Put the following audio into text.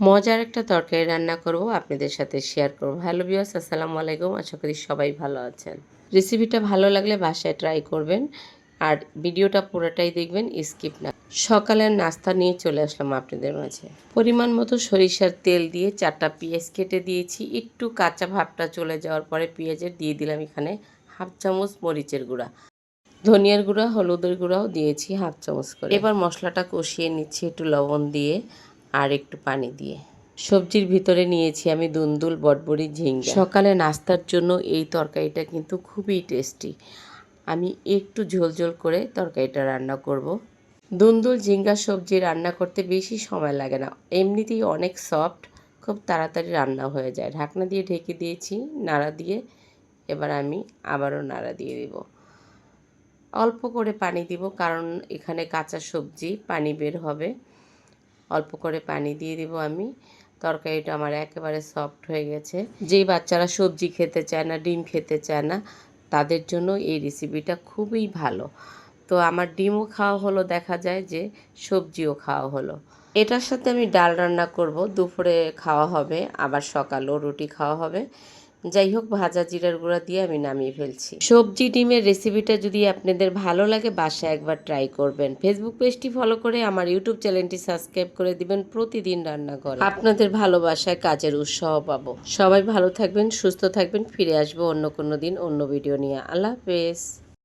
মজার একটা তরকারি রান্না করব, আপনাদের সাথে শেয়ার করব। হ্যালো বিয়াস আসসালামু আলাইকুম। আশা করি সবাই ভালো আছেন। রেসিপিটা ভালো লাগলে বাসায় ট্রাই করবেন। আর ভিডিওটা পুরোটাই দেখবেন স্কিপ না। সকালের নাস্তা নিয়ে চলে আসলাম আপনাদের মাঝে। পরিমাণ মতো সরিষার তেল দিয়ে চারটা পেঁয়াজ কেটে দিয়েছি। একটু কাঁচা ভাবটা চলে যাওয়ার পরে পেঁয়াজের দিয়ে দিলাম এখানে হাফ চামচ মরিচের গুঁড়া। ধনিয়ার গুঁড়া, হলুদের গুঁড়াও দিয়েছি হাফ চামচ করে। এবার মশলাটা কষিয়ে নিচ্ছি একটু লবণ দিয়ে। আর একটু পানি দিয়ে। সবজির ভিতরে নিয়েছি আমি দুন্দুল, বটবড়ি, ঝিঙ্গা। সকালে নাস্তার জন্য এই তরকারিটা কিন্তু খুবই টেস্টি আমি একটু ঝোল ঝোল করে তরকারিটা রান্না করব। দুন্দুল, ঝিঙ্গা সবজি রান্না করতে বেশি সময় লাগে না। এমনিতেই অনেক সফট খুব তাড়াতাড়ি রান্না হয়ে যায়। ঢাকনা দিয়ে ঢেকে দিয়েছি, নাড়া দিয়ে। এবার আমি আবারও নাড়া দিয়ে দিব। অল্প করে পানি দিব, কারণ এখানে কাঁচা সবজি, পানি বের হবে। অল্প করে পানি দিয়ে দিব আমি। তরকারিটা আমার একেবারে সফট হয়ে গেছে। যেই বাচ্চারা সবজি খেতে চায় না, ডিম খেতে চায় না, তাদের জন্য এই রেসিপিটা খুবই ভালো। তো আমার ডিমও খাওয়া হলো, দেখা যায় যে সবজিও খাওয়া হলো। এটার সাথে আমি ডাল রান্না করব, দুপুরে খাওয়া হবে, আবার সকালেও রুটি খাওয়া হবে। যাই হোক, ভাজা জিরার গুঁড়া দিয়ে আমি নামিয়ে ফেলছি। সবজি ডিমের রেসিপিটা যদি আপনাদের ভালো লাগে, বাসায় একবার ট্রাই করবেন। ফেসবুক পেজটি ফলো করে আমার ইউটিউব চ্যানেলটি সাবস্ক্রাইব করে দিবেন। প্রতিদিন রান্না করে আপনাদের ভালোবাসায় কাজের উৎসাহ পাবো। সবাই ভালো থাকবেন, সুস্থ থাকবেন। ফিরে আসব অন্য কোনো দিন অন্য ভিডিও নিয়ে। আল্লাহ হাফেজ।